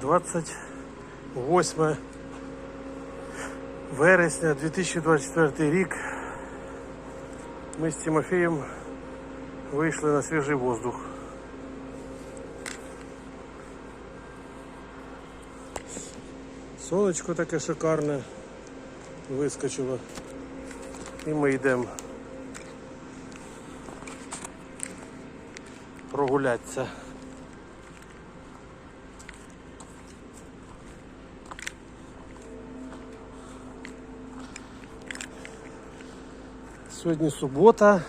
28 вересня 2024 рік. Ми з Тимофієм вийшли на свіжий воздух. Сонечко таке шикарне вискочило. І ми йдемо прогулятися. Сьогодні субота.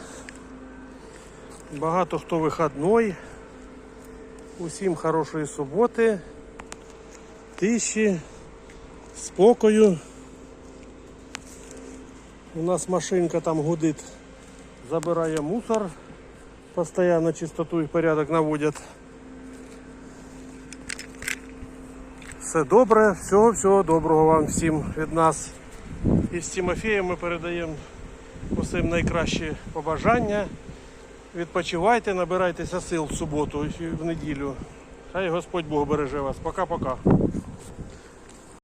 Багато хто вихідний. Усім хорошої суботи, тиші, спокою. У нас машинка там гудить, забирає мусор, постійно чистоту і порядок наводять. Все добре, всього, всього доброго вам всім від нас. І з Тимофієм ми передаємо усім найкращі побажання. Відпочивайте, набирайтеся сил в суботу і в неділю. Хай Господь Бог береже вас. Пока-пока.